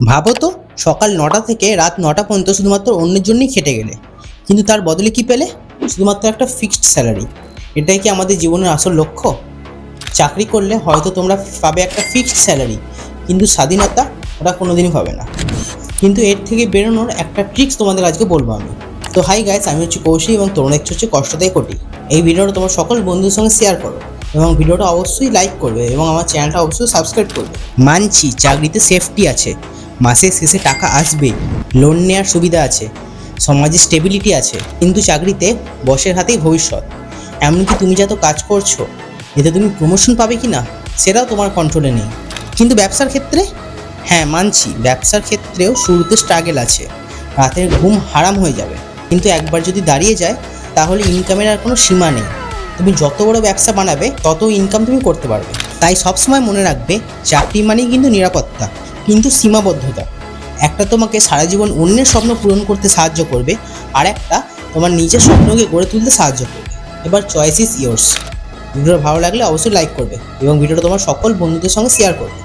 ভাবো তো, সকাল নটা থেকে রাত নটা পর্যন্ত শুধুমাত্র অন্যের জন্যই খেটে গেলে। কিন্তু তার বদলে কি পেলে? শুধুমাত্র একটা ফিক্সড স্যালারি এটাই কি আমাদের জীবনের আসল লক্ষ্য? চাকরি করলে হয়তো তোমরা পাবে একটা ফিক্সড স্যালারি কিন্তু স্বাধীনতা ওটা কোনোদিনই পাবে না। কিন্তু এর থেকে বেরোনোর একটা ট্রিক্স তোমাদের আজকে বলব আমি। তো হাই গাইস আমি হচ্ছে কৌশিক এবং তোমরা দেখছ হচ্ছে কষ্টদায় কোটি। এই ভিডিওটা তোমার সকল বন্ধুদের সঙ্গে শেয়ার করো এবং ভিডিওটা অবশ্যই লাইক করবে এবং আমার চ্যানেলটা অবশ্যই সাবস্ক্রাইব করবে। মানছি, চাকরিতে সেফটি আছে। মাসের শেষে টাকা আসবে। লোন নেওয়ার সুবিধা আছে, সমাজে স্টেবিলিটি আছে, কিন্তু চাকরিতে বসের হাতেই ভবিষ্যৎ। এমনকি তুমি যত কাজ করছ, এতে তুমি প্রমোশন পাবে কি না, সেটাও তোমার কন্ট্রোলে নেই। কিন্তু ব্যবসার ক্ষেত্রে? হ্যাঁ মানছি, ব্যবসার ক্ষেত্রেও শুরুতে স্ট্রাগেল আছে। রাতের ঘুম হারাম হয়ে যাবে। কিন্তু একবার যদি দাঁড়িয়ে যায়, তাহলে ইনকামের আর কোনো সীমা নেই। তুমি যত বড় ব্যবসা বানাবে, তত ইনকাম তুমি করতে পারবে। তাই সবসময় মনে রাখবে, চাকরি মানেই কিন্তু নিরাপত্তা। কিন্তু সীমাবদ্ধতা। একটা তোমাকে সারা জীবন অন্যের স্বপ্ন পূরণ করতে সাহায্য করবে, আর একটা তোমার নিজের স্বপ্নকে গড়ে তুলতে সাহায্য করবে। এবার চয়েস ইজ ইয়ার্স ভিডিওটা ভালো লাগলে অবশ্যই লাইক করবে এবং ভিডিওটা তোমার সকল বন্ধুদের সঙ্গে শেয়ার করবে।